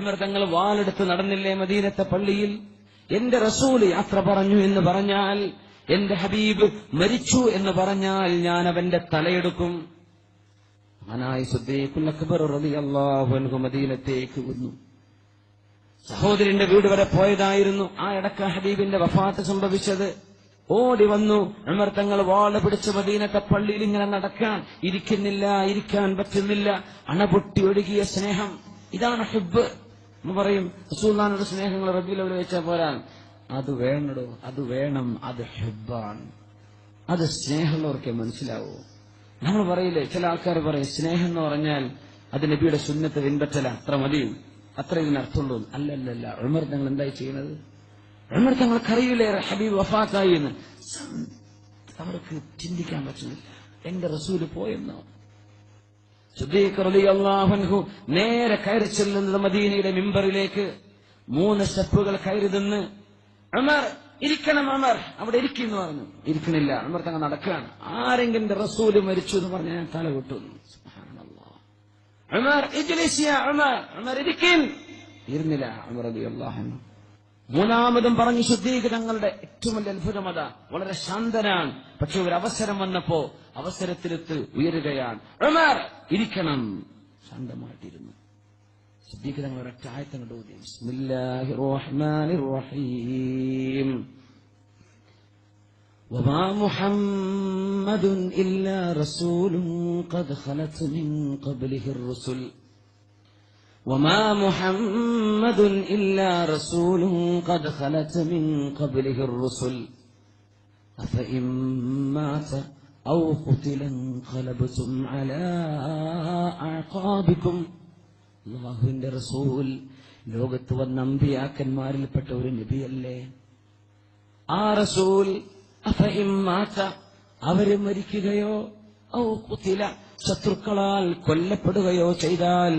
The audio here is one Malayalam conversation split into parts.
ഉമർ തങ്ങൾ വാളെടുത്ത് നടന്നില്ലേ മദീനത്തെ പള്ളിയിൽ? എന്റെ റസൂൽ യാത്ര പറഞ്ഞു എന്ന് പറഞ്ഞാൽ എന്റെ ഹബീബ് മരിച്ചു എന്ന് പറഞ്ഞാൽ ഞാൻ അവന്റെ തലയെടുക്കും. മനായി മദീനത്തേക്ക് വന്നു. സഹോദരന്റെ വീട് വരെ പോയതായിരുന്നു ആ ഇടക്ക ഹബീബിന്റെ വഫാത്ത് സംഭവിച്ചത്. ഓടി വന്നു ഉമർ തങ്ങൾ വാള പിടിച്ച് മദീനത്തെ പള്ളിയിൽ ഇങ്ങനെ നടക്കാൻ ഇരിക്കുന്നില്ല ഇരിക്കാൻ പറ്റുന്നില്ല. അണപൊട്ടി ഒഴുകിയ സ്നേഹം. ഇതാണ് ഹിബ് എന്ന് പറയും റസൂല്ലാനോട് സ്നേഹങ്ങൾ റബ്ബിലവിടെ വെച്ചാൽ പോരാൻ. അത് വേണടോ അത് വേണം അത് ഹെബാണ് അത് സ്നേഹമുള്ളവർക്കേ മനസ്സിലാവൂ. നമ്മൾ പറയില്ലേ ചില ആൾക്കാർ പറയും സ്നേഹം എന്ന് പറഞ്ഞാൽ അത് നബിയുടെ സുന്നത്ത് പിൻപറ്റല അത്ര മതിയും അത്ര ഇതിനർത്ഥമുള്ളൂ. അല്ലല്ലല്ല ഉമർ തങ്ങൾ എന്തായി ചെയ്യുന്നത് ഉമർ തങ്ങൾക്കറിയില്ലേ ഹബീബ് വഫാത്തായി എന്ന്. അവർക്ക് ചിന്തിക്കാൻ പറ്റുന്നില്ല. എന്റെ റസൂൽ പോയെന്നോ? നേരെ കയറി ചെല്ലുന്നത് മദീനയുടെ മിമ്പറിലേക്ക്. മൂന്ന് സ്റ്റെപ്പുകൾ കയറി നിന്ന് ഇരിക്കണം അമർ അവിടെ ഇരിക്കുന്നു പറഞ്ഞു. ഇരിക്കണില്ല അമർ തങ്ങൾ നടക്കുകയാണ്. ആരെങ്കിലും റസൂൽ മരിച്ചു എന്ന് പറഞ്ഞ് ഞാൻ തല ഉമർ ഉമർ. ഇരിക്കിൻ. ഇരുന്നില്ല. അമർ റളിയല്ലാഹു അൻഹു. മൂന്നാമതും പറഞ്ഞു ശുദ്ധീക് തങ്ങളുടെ ഏറ്റവും വലിയ അത്ഭുതം അതാ വളരെ ശാന്തനാണ് പക്ഷെ ഒരു അവസരം വന്നപ്പോ അവസരത്തിലെത്ത് ഉയരുകയാണ് ഉമർ ഇരിക്കണം ശാന്തമായിട്ടിരുന്നു ശുദ്ധീക് തങ്ങൾ ഒരൊറ്റ ആയത്തങ്ങോട്ട് ഓതി ബിസ്മില്ലാഹിർ റഹ്മാനിർ റഹീം وما محمد إلا رسول قد خلت من قبله الرسل وما محمد إلا رسول قد خلت من قبله الرسل أفإن مات أو قتل انقلبتم على أعقابكم അള്ളാഹുവിന്റെ റസൂൽ ലോകത്ത് വന്ന അമ്പിയാക്കന്മാരിൽപ്പെട്ട ഒരു നബിയല്ലേ ആ റസൂൽ അഫഇം മാത അവര് മരിക്കുകയോ ഔ കുത്തില ശത്രുക്കളാൽ കൊല്ലപ്പെടുകയോ ചെയ്താൽ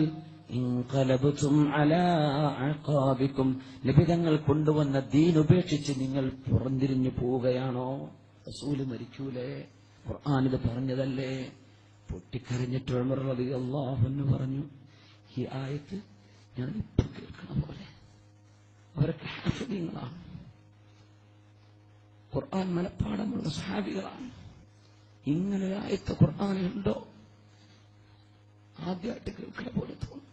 നിബിതങ്ങൾ കൊണ്ടുവന്ന ദീൻ ഉപേക്ഷിച്ച് നിങ്ങൾ പുറന്തിരിഞ്ഞു പോവുകയാണോ? റസൂൽ മരിക്കൂലേ? ഖുർആാനിത് പറഞ്ഞതല്ലേ? പൊട്ടിക്കരഞ്ഞിട്ട് റളിയല്ലാഹു അൻഹു പറഞ്ഞു ഈ ആയത്ത് ഞാൻ ഇപ്പൊ കേൾക്കണ പോലെ അവരൊക്കെ ഹാഫിദീങ്ങളാണ്. ഖുർആൻ മനഃപ്പാടമുള്ള സഹാബികളാണ് ഇങ്ങനെ ഒരു ആയത്ത് ഖുർആാനുണ്ടോ ആദ്യമായിട്ട് കേൾക്കണ പോലെ തോന്നും.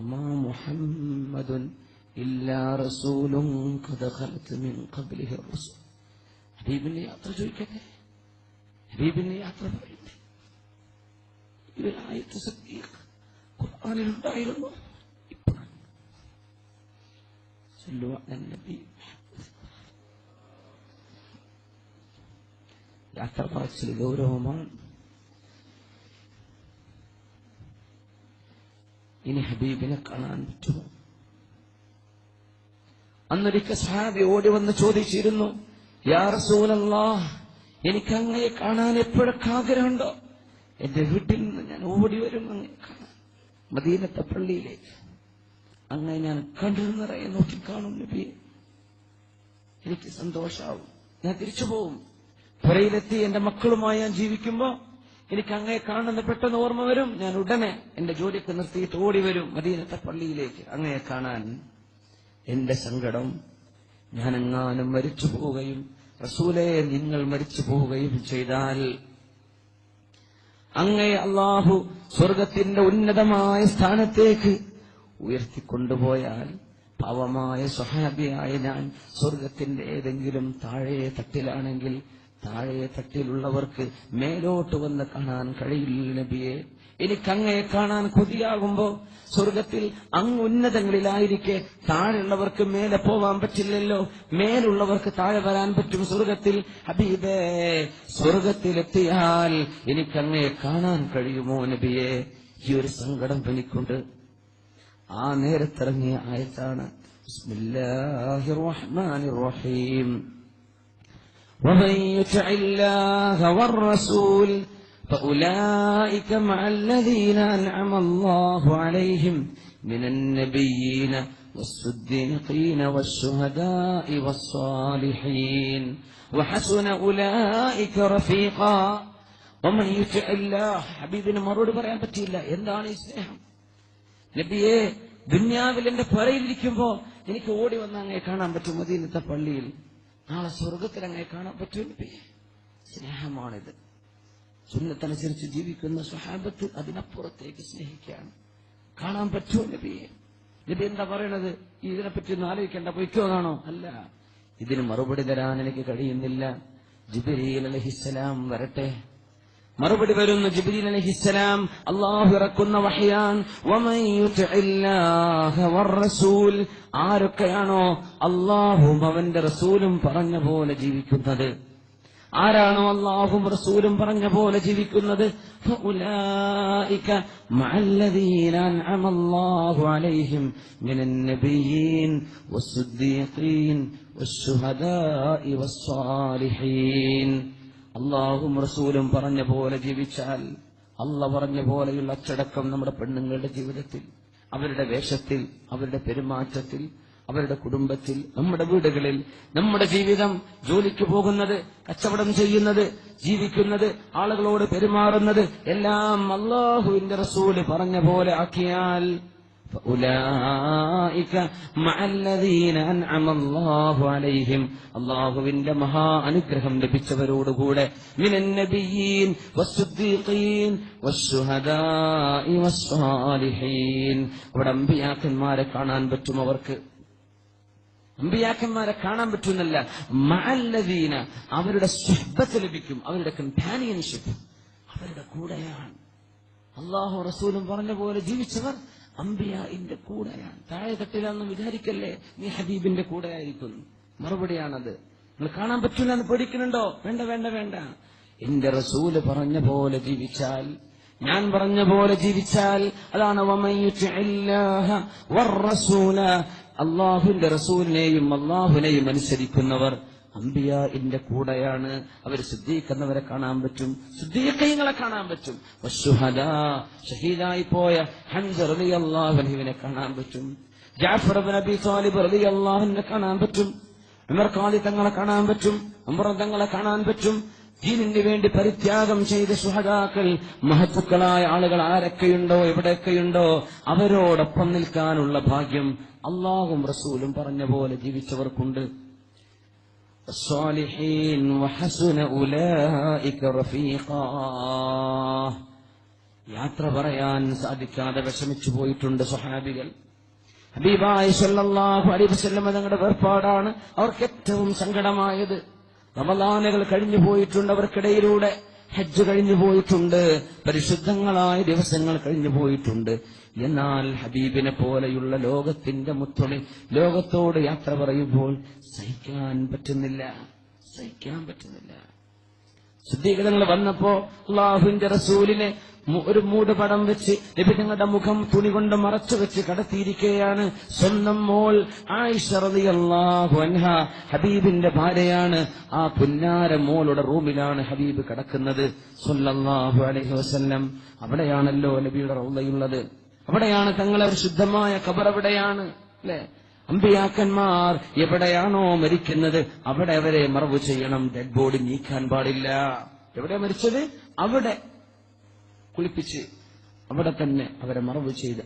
وما محمد إلا رسول قد خلت من قبله الرسل ഹബീബിന്റെ യാത്ര ചോദിക്കട്ടെ ഹബീബിന്റെ യാത്ര പറയട്ടെ ഇവരായത്ത് സദ്ദീഖ് ഖുർആാനിലുണ്ടായിരുന്നു ഇപ്പോഴാണ് صلوا على النبي യാത്ര പറച്ചിൽ ഗൗരവമാണ് ഇനി ഹബീബിനെ കാണാൻ പറ്റുമോ? അന്നൊരിക്കൽ സഹാബി ഓടി വന്ന് ചോദിച്ചിരുന്നു യാ റസൂലല്ലാ എനിക്ക് അങ്ങയെ കാണാൻ എപ്പോഴൊക്കെ ആഗ്രഹമുണ്ടോ? എന്റെ വീട്ടിൽ നിന്ന് ഞാൻ ഓടി വരും അങ്ങനെ കാണാൻ. മദീനത്തെ പള്ളിയിലേക്ക്. അങ്ങനെ ഞാൻ കണ്ടു നിറയെ നോക്കി കാണും നബി എനിക്ക് സന്തോഷാവും. ഞാൻ തിരിച്ചു പോവും പുരയിലെത്തി എന്റെ മക്കളുമായി ഞാൻ ജീവിക്കുമ്പോ എനിക്ക് അങ്ങേ കാണുന്ന പെട്ടെന്ന് ഓർമ്മ വരും. ഞാൻ ഉടനെ എന്റെ ജോലിക്ക് നിർത്തിയിട്ട് ഓടി വരും മദീനത്തെ പള്ളിയിലേക്ക്. അങ്ങയെ കാണാൻ എന്റെ സങ്കടം. ഞാൻ എങ്ങാനും മരിച്ചു പോവുകയും റസൂലെ നിങ്ങൾ മരിച്ചു പോവുകയും ചെയ്താൽ അങ്ങേ അള്ളാഹു സ്വർഗത്തിന്റെ ഉന്നതമായ സ്ഥാനത്തേക്ക് ഉയർത്തിക്കൊണ്ടുപോയാൽ പാവമായ സ്വഹാബിയായ ഞാൻ സ്വർഗത്തിന്റെ ഏതെങ്കിലും താഴെ തട്ടിലാണെങ്കിൽ താഴെ തട്ടിലുള്ളവർക്ക് മേലോട്ട് വന്ന് കാണാൻ കഴിയില്ല നബിയെ. എനിക്കങ്ങയെ കാണാൻ കൊതിയാകുമ്പോ സ്വർഗത്തിൽ അങ്ങ് ഉന്നതങ്ങളിലായിരിക്കെ താഴെയുള്ളവർക്ക് മേലെ പോവാൻ പറ്റില്ലല്ലോ. മേലുള്ളവർക്ക് താഴെ വരാൻ പറ്റും സ്വർഗത്തിൽ. ഹബീബേ സ്വർഗത്തിലെത്തിയാൽ എനിക്കങ്ങയെ കാണാൻ കഴിയുമോ നബിയെ? ഈ ഒരു സങ്കടം എനിക്കുണ്ട്. ആ നേരത്തിറങ്ങിയ ആയത്താണ്. ബിസ്മില്ലാഹിർ റഹ്മാനിർ റഹീം. ومن يطع الله والرسول فأولئك مع الذين أنعم الله عليهم من النبيين والصديقين والشهداء والصالحين وحسن أولئك رفيقا വമൻ യുതിഇല്ലാഹ് ഹബീബിന് മറുപടി പറയാൻ പറ്റിയില്ല എന്താണ് ഈ സ്നേഹം നബിയെ ദുന്യാവിൽ എന്റെ പറയിലിരിക്കുമ്പോ എനിക്ക് ഓടി വന്ന് അങ്ങേ കാണാൻ പറ്റും മദീനത്തെ പള്ളിയിൽ നാളെ സ്വർഗത്തിൽ അങ്ങനെ കാണാൻ നബിയെ സ്നേഹമാണിത്. സുന്നത്തനുസരിച്ച് ജീവിക്കുന്ന സ്വഹാബത്ത് അതിനപ്പുറത്തേക്ക് സ്നേഹിക്കുകയാണ്. കാണാൻ പറ്റുമോ നബിയെ? നബി എന്താ പറയണത്? ഇതിനെപ്പറ്റി ഒന്നും ആലോചിക്കേണ്ട പൊയ്ക്കോന്നാണോ അല്ല. ഇതിന് മറുപടി തരാൻ എനിക്ക് കഴിയുന്നില്ല. ജിബിരിയിൽ അലഹിസ്സലാം വരട്ടെ. മറുപടി വരുന്നു ജിബ്രീൽ അലൈഹിസ്സലാം അള്ളാഹു ഇറക്കുന്ന വഹയാൻ വമൻ യുതിഇല്ലാഹ വറസൂൽ ആരൊക്കെയാണോ അള്ളാഹും അവന്റെ റസൂലും പറഞ്ഞ പോലെ ജീവിക്കുന്നത് ആരാണോ അള്ളാഹും റസൂലും പറഞ്ഞ പോലെ ജീവിക്കുന്നത് فأولئك مع الذين أنعم الله عليهم من النبيين والصديقين والشهداء والصالحين അള്ളാഹും റസൂലും പറഞ്ഞ പോലെ ജീവിച്ചാൽ അള്ള പറഞ്ഞ പോലെയുള്ള അച്ചടക്കം നമ്മുടെ പെണ്ണുങ്ങളുടെ ജീവിതത്തിൽ അവരുടെ വേഷത്തിൽ അവരുടെ പെരുമാറ്റത്തിൽ അവരുടെ കുടുംബത്തിൽ നമ്മുടെ വീടുകളിൽ നമ്മുടെ ജീവിതം ജോലിക്ക് പോകുന്നത് കച്ചവടം ചെയ്യുന്നത് ജീവിക്കുന്നത് ആളുകളോട് പെരുമാറുന്നത് എല്ലാം അള്ളാഹുവിന്റെ റസൂൽ പറഞ്ഞ പോലെ ആക്കിയാൽ അള്ളാഹുവിന്റെ മഹാ അനുഗ്രഹം ലഭിച്ചവരോടുകൂടെ അവിടെ അമ്പിയാക്കന്മാരെ കാണാൻ പറ്റും അവർക്ക്. അമ്പിയാക്കന്മാരെ കാണാൻ പറ്റുന്നല്ല. മഅല്ലദീന അവരുടെ സുഹബത്ത് ലഭിക്കും. അവരുടെ കമ്പാനിയൻഷിപ്പ് അവരുടെ കൂടെയാണ്. അള്ളാഹു റസൂലും പറഞ്ഞ പോലെ ജീവിച്ചവർ അമ്പിയാന്റെ കൂടെയാണ്. താഴെ തട്ടിലാണെന്ന് വിചാരിക്കല്ലേ? നീ ഹബീബിന്റെ കൂടെ ആയിരിക്കുന്നു മറുപടിയാണത്. നിങ്ങൾ കാണാൻ പറ്റൂല എന്ന് പേടിക്കുന്നുണ്ടോ? വേണ്ട വേണ്ട വേണ്ട. എന്റെ റസൂൽ പറഞ്ഞ പോലെ ജീവിച്ചാൽ ഞാൻ പറഞ്ഞ പോലെ ജീവിച്ചാൽ അതാണ് അള്ളാഹുവിന്റെ റസൂലിനെയും അള്ളാഹുവിനെയും അനുസരിക്കുന്നവർ അമ്പിയാന്റെ കൂടെയാണ് അവർ ശുദ്ധീകരിക്കുന്നവരെ കാണാൻ പറ്റും. ശുദ്ധീകങ്ങളെ കാണാൻ പറ്റും. ഷഹീദായി പോയ ഹൻസ റളിയല്ലാഹുവിനെ കാണാൻ പറ്റും. ജാഫർ നബി സാലിബ് അലി അള്ളാഹുവിനെ കാണാൻ പറ്റും. ഉമർ തങ്ങളെ കാണാൻ പറ്റും. ഉമർ തങ്ങളെ കാണാൻ പറ്റും. ദീനിന് വേണ്ടി പരിത്യാഗം ചെയ്ത സുഹതാക്കൾ മഹത്തുക്കളായ ആളുകൾ ആരൊക്കെയുണ്ടോ എവിടെയൊക്കെയുണ്ടോ അവരോടൊപ്പം നിൽക്കാനുള്ള ഭാഗ്യം അള്ളാഹും റസൂലും പറഞ്ഞ പോലെ ജീവിച്ചവർക്കുണ്ട്. الصالحين وحسن أولئك رفيقا യാത്ര പറയാൻ സാധിക്കാതെ വിഷമിച്ചു പോയിട്ടുണ്ട് സ്വഹാബികൾ ഹബീബായി സല്ലല്ലാഹു അലൈഹി വസല്ലം തങ്ങളുടെ വേർപാടാണ് അവർക്ക് ഏറ്റവും സങ്കടമായത് റമദാനുകൾ കഴിഞ്ഞു പോയിട്ടുണ്ട് അവർക്കിടയിലൂടെ ഹജ്ജ് കഴിഞ്ഞു പോയിട്ടുണ്ട് പരിശുദ്ധങ്ങളായ ദിവസങ്ങൾ കഴിഞ്ഞു പോയിട്ടുണ്ട് എന്നാൽ ഹബീബിനെ പോലെയുള്ള ലോകത്തിന്റെ മുത്തൊളി ലോകത്തോട് യാത്ര പറയുമ്പോൾ സഹിക്കാൻ പറ്റുന്നില്ല സഹിക്കാൻ പറ്റുന്നില്ല. ശുദ്ധീകരണങ്ങൾ വന്നപ്പോ അള്ളാഹുവിന്റെ റസൂലിനെ ഒരു മൂട് പടം വെച്ച് നബി തങ്ങളുടെ മുഖം തുണി കൊണ്ട് മറച്ചു വെച്ച് കടത്തിയിരിക്കുകയാണ് സ്വന്തം മോൾ അൻഹ. ഹബീബിന്റെ ഭാര്യയാണ് ആ പുന്നാര മോളുടെ റൂമിലാണ് ഹബീബ് കിടക്കുന്നത്. അലൈഹി വസല്ലം. അവിടെയാണല്ലോ നബിയുടെ റൗളയുള്ളത് അവിടെയാണ് തങ്ങളെ ഒരു ശുദ്ധമായ കബർ എവിടെയാണ് അല്ലെ? അമ്പിയാക്കന്മാർ എവിടെയാണോ മരിക്കുന്നത് അവിടെ അവരെ മറവ് ചെയ്യണം ഡെഡ് ബോഡി നീക്കാൻ പാടില്ല. എവിടെ മരിച്ചത്? അവിടെ. കുളിപ്പിച്ച് അവിടെ തന്നെ അവരെ മറവ് ചെയ്ത്.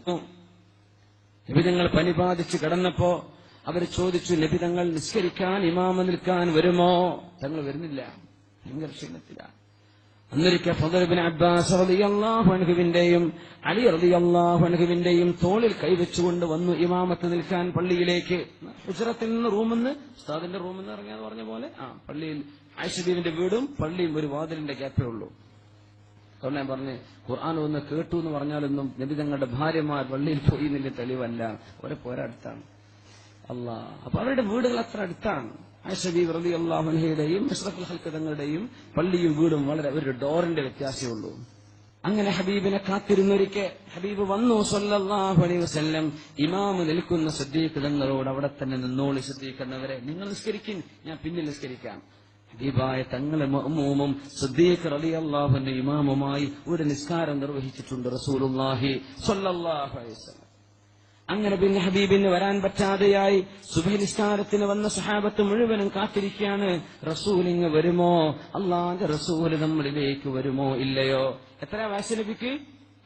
നിബിതങ്ങൾ പനി ബാധിച്ച് കിടന്നപ്പോ അവർ ചോദിച്ചു നിബിതങ്ങൾ നിസ്കരിക്കാൻ ഇമാമ നിൽക്കാൻ വരുമോ? തങ്ങൾ വരുന്നില്ല. ഭയങ്കര ക്ഷീണത്തിലാണ്. അന്നൊരിക്കൽ ഫദർബിൻ അബ്ബാസ് റളിയല്ലാഹു അൻഹുവിന്റെയും അലി റളിയല്ലാഹു അൻഹുവിന്റെയും തോളിൽ കൈവച്ചുകൊണ്ട് വന്നു ഇമാമത്ത് നിൽക്കാൻ പള്ളിയിലേക്ക്. ഹുജറത്തിൽ നിന്ന് റൂമിൽ ഉസ്താദിന്റെ റൂമിൽ ഇറങ്ങിയാന്ന് പറഞ്ഞ പോലെ ആ പള്ളിയിൽ ആയിഷബീവിന്റെ വീടും പള്ളിയും ഒരു വാതിലിന്റെ ഗ്യാപ്പേ ഉള്ളൂ. അതുകൊണ്ട് ഞാൻ പറഞ്ഞ് ഖുർആൻ ഒന്ന് കേട്ടു എന്ന് പറഞ്ഞാലൊന്നും നബി തങ്ങളുടെ ഭാര്യമാർ പള്ളിയിൽ പോയി എന്നില്ല തെളിവല്ല. അവരെ പോരാടുത്താണ് അല്ലാ അപ്പൊ അവരുടെ വീടുകൾ അത്ര അടുത്താണ്. ആയിഷബി റബി അള്ളാഹുഹയുടെയും അഷ്റഫുൽ ഹൽക്കതങ്ങളുടെയും പള്ളിയും വീടും വളരെ ഒരു ഡോറിന്റെ വ്യത്യാസമേ ഉള്ളൂ അങ്ങനെ ഹബീബിനെ കാത്തിരുന്നൊരിക്കെ ഹബീബ് വന്നു സല്ലല്ലാഹു അലൈഹി വസല്ലം. ഇമാമ് നിൽക്കുന്ന ശ്രദ്ധീകൃതങ്ങളോട് അവിടെ തന്നെ നിന്നോളി ശ്രദ്ധിക്കുന്നവരെ നിങ്ങൾ നിസ്കരിക്കും ഞാൻ പിന്നിൽ നിസ്കരിക്കാം. ഹബീബായ തങ്ങളെ മഅ്മൂമും സിദ്ദീഖ് അള്ളാഹുന്റെ ഇമാമുമായി ഒരു നിസ്കാരം നിർവഹിച്ചിട്ടുണ്ട് റസൂലുള്ളാഹി സ്വല്ലല്ലാഹു അലൈഹി അങ്ങനെ പിന്നെ ഹബീബിന് വരാൻ പറ്റാതെയായി സുബഹി നിസ്കാരത്തിന് വന്ന സഹാബത്ത് മുഴുവനും കാത്തിരിക്കുകയാണ്. റസൂലിങ് വരുമോ? അള്ളാന്റെ റസൂൽ നമ്മളിലേക്ക് വരുമോ ഇല്ലയോ? എത്ര വയസ്സ് നബിക്ക്?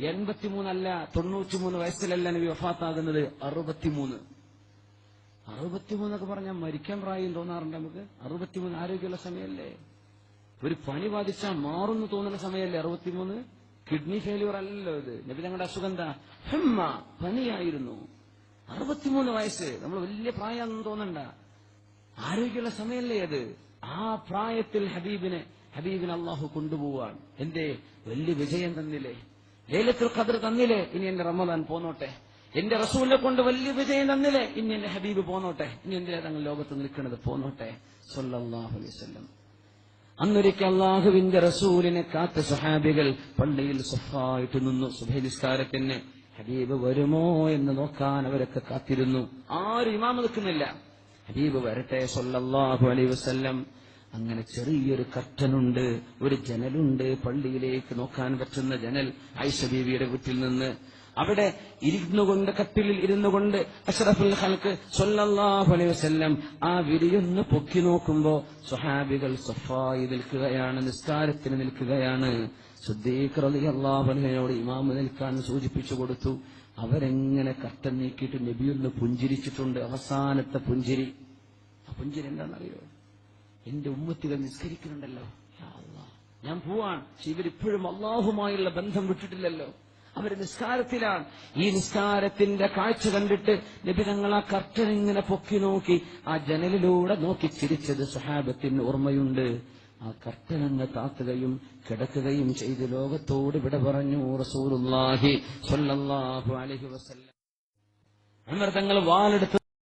എൺപത്തിമൂന്നല്ല തൊണ്ണൂറ്റിമൂന്ന് വയസ്സിലല്ല നബി വഫാത്താകുന്നത്. അറുപത്തിമൂന്ന്. അറുപത്തിമൂന്നൊക്കെ പറഞ്ഞാൽ മരിക്കാൻ പ്രായം തോന്നാറുണ്ട് നമുക്ക്. അറുപത്തിമൂന്ന് ആരോഗ്യമുള്ള സമയമല്ലേ? ഒരു പനി ബാധിച്ചാൽ മാറുന്നു തോന്നുന്ന സമയമല്ലേ അറുപത്തിമൂന്ന്? കിഡ്നി ഫെയിലിയർ അല്ലല്ലോ ഇത്. നബി തങ്ങളുടെ അസുഖം എന്താ? ഹെമ്മ പനിയായിരുന്നു. അറുപത്തിമൂന്ന് വയസ്സ്. നമ്മൾ വലിയ പ്രായമാണെന്ന് തോന്നണ്ട. ആരോഗ്യമുള്ള സമയമല്ലേ അത്? ആ പ്രായത്തിൽ ഹബീബിനെ ഹബീബിനെ അള്ളാഹു കൊണ്ടുപോവാൻ. എന്തേ? വലിയ വിജയം തന്നില്ലേ? ലേലത്തിൽ ഖദർ തന്നില്ലേ? ഇനി എന്റെ റമദാൻ പോന്നോട്ടെ. എന്റെ റസൂലിനെ കൊണ്ട് വലിയ വിജയം തന്നില്ലേ? ഇനി എന്റെ ഹബീബ് പോന്നോട്ടെ. ഇനി എന്തിനാ തങ്ങൾ ലോകത്ത് നിൽക്കുന്നത്? പോന്നോട്ടെ. സല്ലാഹു അലൈവല്ലം അന്നൊരിക്കൽ അള്ളാഹുവിന്റെ റസൂലിനെ കാത്ത സഹാബികൾ പള്ളിയിൽ സഫായിട്ട് നിന്നു സുബഹി നിസ്കാരത്തിന് ഹബീബ് വരുമോ എന്ന് നോക്കാൻ അവരൊക്കെ കാത്തിരുന്നു. ആരും ഇമാമ നിൽക്കുന്നില്ല. ഹബീബ് വരട്ടെ സൊല്ലാഹു അലൈ വസ്ല്ലം. അങ്ങനെ ചെറിയൊരു കർട്ടനുണ്ട് ഒരു ജനലുണ്ട് പള്ളിയിലേക്ക് നോക്കാൻ പറ്റുന്ന ജനൽ ഐഷ വീട്ടിൽ നിന്ന്. അവിടെ ഇരുന്നു കൊണ്ട് കട്ടിലിൽ ഇരുന്നു കൊണ്ട് അഷറഫുൽ ഹൽക്ക് സല്ലല്ലാഹു അലൈഹി വസല്ലം ആ വിരിയൊന്ന് പൊക്കി നോക്കുമ്പോ സ്വഹാബികൾ സഫായി നിൽക്കുകയാണ് നിസ്കാരത്തിന് നിൽക്കുകയാണ്. സുദ്ദീഖ് അൻഹുവിനോട് ഇമാമ് നിൽക്കാൻ സൂചിപ്പിച്ചു കൊടുത്തു. അവരെങ്ങനെ കട്ടൻ നീക്കിയിട്ട് നബിയൊന്ന് പുഞ്ചിരിച്ചിട്ടുണ്ട്? അവസാനത്തെ പുഞ്ചിരി. ആ പുഞ്ചിരി എന്താണെന്നറിയോ? എന്റെ ഉമ്മത്തികൾ നിസ്കരിക്കുന്നുണ്ടല്ലോ. ഞാൻ പോവാൻ ഇവരിപ്പോഴും അള്ളാഹുമായുള്ള ബന്ധം വിട്ടിട്ടില്ലല്ലോ. അവർ നിസ്കാരത്തിലാണ് ഈ നിസ്കാരത്തിന്റെ കാഴ്ച കണ്ടിട്ട് നബി തങ്ങൾ ആ കർട്ടൻ ഇങ്ങനെ പൊക്കി നോക്കി ആ ജനലിലൂടെ നോക്കി ചിരിച്ചത് സഹാബത്തിന് ഓർമ്മയുണ്ട്. ആ കർട്ടൻ അങ്ങ് താത്തുകയും കിടക്കുകയും ചെയ്ത് ലോകത്തോട് വിട പറഞ്ഞു റസൂലുള്ളാഹി സ്വല്ലല്ലാഹു അലൈഹി വസല്ലം. ഉമർ തങ്ങൾ വാളെടുത്ത്